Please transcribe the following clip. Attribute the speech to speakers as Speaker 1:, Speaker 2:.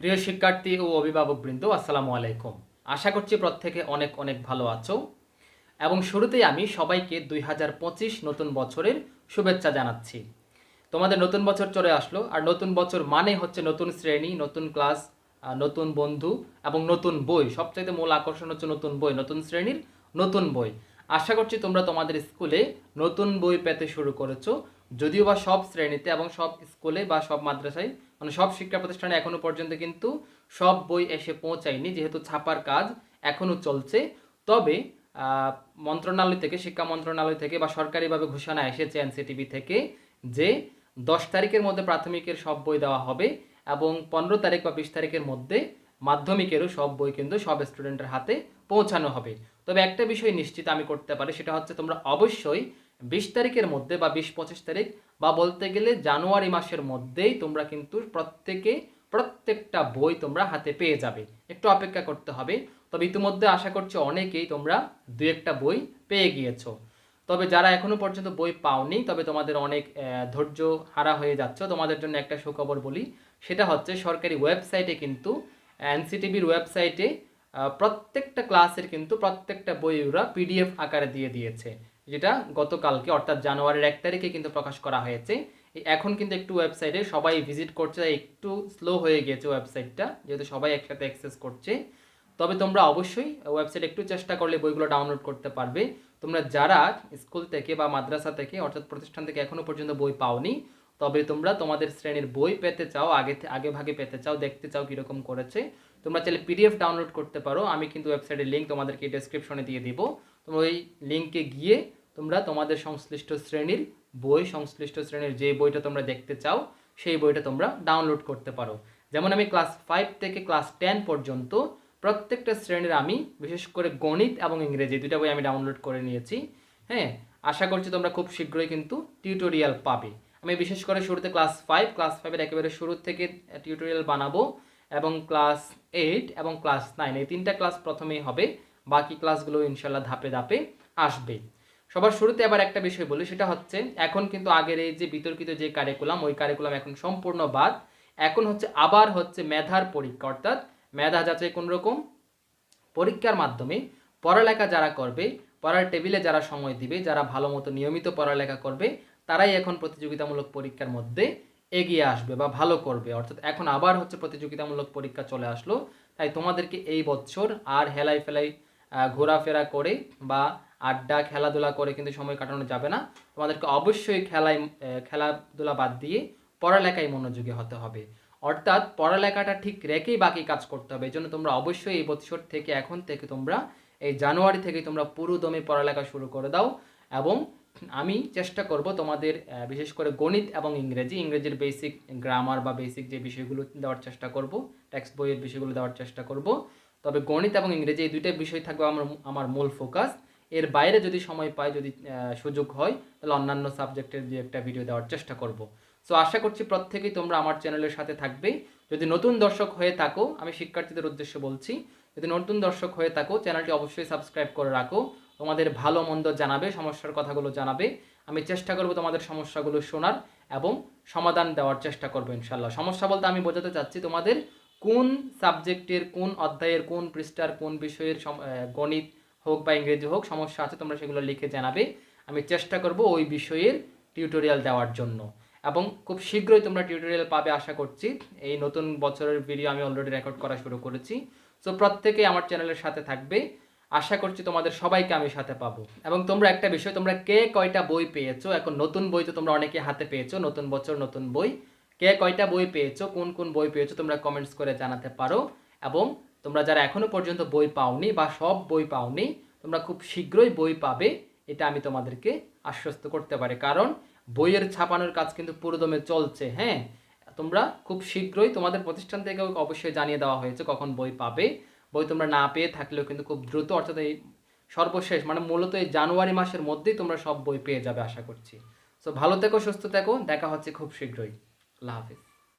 Speaker 1: প্রিয় শিক্ষার্থী ও অভিভাবকবৃন্দ, আসসালামু আলাইকুম। আশা করছি প্রত্যেকে অনেক অনেক ভালো আছো এবং শুরুতেই আমি সবাইকে দুই হাজার পঁচিশ নতুন বছরের শুভেচ্ছা জানাচ্ছি। তোমাদের নতুন বছর চলে আসলো, আর নতুন বছর মানে হচ্ছে নতুন শ্রেণি, নতুন ক্লাস নতুন বন্ধু এবং নতুন বই। সবচাইতে মূল আকর্ষণ হচ্ছে নতুন বই, নতুন শ্রেণির নতুন বই। আশা করছি তোমরা তোমাদের স্কুলে নতুন বই পেতে শুরু করেছ, যদিও বা সব শ্রেণীতে এবং সব স্কুলে বা সব মাদ্রাসায় মানে সব শিক্ষা প্রতিষ্ঠানে এখনও পর্যন্ত কিন্তু সব বই এসে পৌঁছায়নি, যেহেতু ছাপার কাজ এখনও চলছে। তবে মন্ত্রণালয় থেকে, শিক্ষা মন্ত্রণালয় থেকে বা সরকারিভাবে ঘোষণা এসেছে এনসিটিভি থেকে যে দশ তারিখের মধ্যে প্রাথমিকের সব বই দেওয়া হবে এবং পনেরো তারিখ বা বিশ তারিখের মধ্যে মাধ্যমিকেরও সব বই কিন্তু সব স্টুডেন্টের হাতে পৌঁছানো হবে। তবে একটা বিষয় নিশ্চিত আমি করতে পারি, সেটা হচ্ছে তোমরা অবশ্যই বিশ তারিখের মধ্যে বা বিশ পঁচিশ তারিখ বা বলতে গেলে জানুয়ারি মাসের মধ্যেই তোমরা কিন্তু প্রত্যেকে প্রত্যেকটা বই তোমরা হাতে পেয়ে যাবে। একটু অপেক্ষা করতে হবে। তবে ইতিমধ্যে আশা করছি অনেকেই তোমরা দু একটা বই পেয়ে গিয়েছো। তবে যারা এখনও পর্যন্ত বই পাওনি, তবে তোমাদের অনেক ধৈর্য হারা হয়ে যাচ্ছ। তোমাদের জন্য একটা সুখবর বলি, সেটা হচ্ছে সরকারি ওয়েবসাইটে কিন্তু এনসিটিভির ওয়েবসাইটে প্রত্যেকটা ক্লাসের কিন্তু প্রত্যেকটা বই ওরা পিডিএফ আকারে দিয়ে দিয়েছে। যেটা গতকালকে, অর্থাৎ জানুয়ারির এক তারিখে কিন্তু প্রকাশ করা হয়েছে। এখন কিন্তু একটু ওয়েবসাইটে সবাই ভিজিট করছে, একটু স্লো হয়ে গিয়েছে ওয়েবসাইটটা যেহেতু সবাই একসাথে অ্যাক্সেস করছে। তবে তোমরা অবশ্যই ওয়েবসাইট একটু চেষ্টা করলে বইগুলো ডাউনলোড করতে পারবে। তোমরা যারা স্কুল থেকে বা মাদ্রাসা থেকে, অর্থাৎ প্রতিষ্ঠান থেকে এখনও পর্যন্ত বই পাওনি, তবে তোমরা তোমাদের শ্রেণির বই পেতে চাও, আগে আগে ভাগে পেতে চাও, দেখতে চাও কীরকম করেছে, তোমরা চাইলে পিডিএফ ডাউনলোড করতে পারো। আমি কিন্তু ওয়েবসাইটের লিঙ্ক তোমাদেরকে ডেসক্রিপশনে দিয়ে দিব। তোমরা ওই লিঙ্কে গিয়ে তোমরা তোমাদের সংশ্লিষ্ট শ্রেণির বই, সংশ্লিষ্ট শ্রেণির যে বইটা তোমরা দেখতে চাও, সেই বইটা তোমরা ডাউনলোড করতে পারো। যেমন আমি ক্লাস ফাইভ থেকে ক্লাস টেন পর্যন্ত প্রত্যেকটা শ্রেণির আমি, বিশেষ করে গণিত এবং ইংরেজি দুইটা বই আমি ডাউনলোড করে নিয়েছি। হ্যাঁ আশা করছি তোমরা খুব শীঘ্রই কিন্তু টিউটোরিয়াল পাবে। আমি বিশেষ করে শুরুতে ক্লাস ফাইভ ক্লাস ফাইভের একেবারে শুরু থেকে টিউটোরিয়াল বানাবো এবং ক্লাস এইট এবং ক্লাস নাইন এই তিনটা ক্লাস প্রথমেই হবে, বাকি ক্লাসগুলো ইনশাল্লাহ ধাপে ধাপে আসবে। সবার শুরুতে আবার একটা বিষয় বলি, সেটা হচ্ছে এখন কিন্তু আগের এই যে বিতর্কিত যে কারিকুলাম ওই কারিকুলাম এখন সম্পূর্ণ বাদ। এখন হচ্ছে আবার হচ্ছে মেধার পরীক্ষা, অর্থাৎ মেধা যাচাই কোন রকম? পরীক্ষার মাধ্যমে পড়ালেখা যারা করবে, পড়ার টেবিলে যারা সময় দিবে, যারা ভালো মতো নিয়মিত পড়ালেখা করবে, তারাই এখন প্রতিযোগিতামূলক পরীক্ষার মধ্যে এগিয়ে আসবে বা ভালো করবে। অর্থাৎ এখন আবার হচ্ছে প্রতিযোগিতামূলক পরীক্ষা চলে আসলো। তাই তোমাদেরকে এই বছর আর হেলাই ফেলাই ঘোরাফেরা করে বা আড্ডা, খেলাধুলা করে কিন্তু সময় কাটানো যাবে না। তোমাদেরকে অবশ্যই খেলায় খেলাধুলা বাদ দিয়ে পড়ালেখায় মনোযোগী হতে হবে। অর্থাৎ পড়ালেখাটা ঠিক রেখেই বাকি কাজ করতে হবে। এই জন্য তোমরা অবশ্যই এই বছর থেকে এখন থেকে তোমরা, এই জানুয়ারি থেকে তোমরা পুরো দমে পড়ালেখা শুরু করে দাও এবং আমি চেষ্টা করব তোমাদের বিশেষ করে গণিত এবং ইংরেজি, ইংরেজির বেসিক গ্রামার বা বেসিক যে বিষয়গুলো দেওয়ার চেষ্টা করব টেক্সট বইয়ের বিষয়গুলো দেওয়ার চেষ্টা করব। তবে গণিত এবং ইংরেজি এই দুইটা বিষয় থাকবে আমার আমার মূল ফোকাস এর বাইরে যদি সময় পাই, যদি সুযোগ হয়, তাহলে অন্যান্য সাবজেক্টের যে একটা ভিডিও দেওয়ার চেষ্টা করব। সো আশা করছি প্রত্যেকেই তোমরা আমার চ্যানেলের সাথে থাকবে। যদি নতুন দর্শক হয়ে থাকো, আমি শিক্ষার্থীদের উদ্দেশ্যে বলছি, যদি নতুন দর্শক হয়ে থাকো চ্যানেলটি অবশ্যই সাবস্ক্রাইব করে রাখো। তোমাদের ভালো মন্দ জানাবে, সমস্যার কথাগুলো জানাবে। আমি চেষ্টা করব তোমাদের সমস্যাগুলো শোনার এবং সমাধান দেওয়ার চেষ্টা করব ইনশাল্লাহ সমস্যা বলতে আমি বোঝাতে চাচ্ছি, তোমাদের কোন সাবজেক্টের কোন অধ্যায়ের, কোন পৃষ্ঠার, কোন বিষয়ের গণিত হোক বা ইংরেজি হোক, সমস্যা আছে, তোমরা সেগুলো লিখে জানাবে। আমি চেষ্টা করব ওই বিষয়ের টিউটোরিয়াল দেওয়ার জন্য। এবং খুব শীঘ্রই তোমরা টিউটোরিয়াল পাবে, আশা করছি। এই নতুন বছরের ভিডিও আমি অলরেডি রেকর্ড করা শুরু করেছি। সো প্রত্যেকেই আমার চ্যানেলের সাথে থাকবে। আশা করছি তোমাদের সবাইকে আমি সাথে পাবো। এবং তোমরা একটা বিষয়, তোমরা কে কয়টা বই পেয়েছ? এখন নতুন বই তো তোমরা অনেকে হাতে পেয়েছ, নতুন বছর, নতুন বই। কে কয়টা বই পেয়েছ? কোন কোন বই পেয়েছ? তোমরা কমেন্টস করে জানাতে পারো। এবং তোমরা যারা এখনও পর্যন্ত বই পাওনি বা সব বই পাওনি, তোমরা খুব শীঘ্রই বই পাবে। এটা আমি তোমাদেরকে আশ্বস্ত করতে পারি। কারণ বইয়ের ছাপানোর কাজ কিন্তু পুরোদমে চলছে হ্যাঁ? তোমরা খুব শীঘ্রই তোমাদের প্রতিষ্ঠান থেকে অবশ্যই জানিয়ে দেওয়া হয়েছে কখন বই পাবে। বই তোমরা না পেয়ে থাকলেও কিন্তু খুব দ্রুত, অর্থাৎ এই সর্বশেষ মানে মূলত এই জানুয়ারি মাসের মধ্যেই তোমরা সব বই পেয়ে যাবে, আশা করছি। সো ভালো থেকো, সুস্থ থেকো। দেখা হচ্ছে খুব শীঘ্রই। আল্লাহ হাফিজ।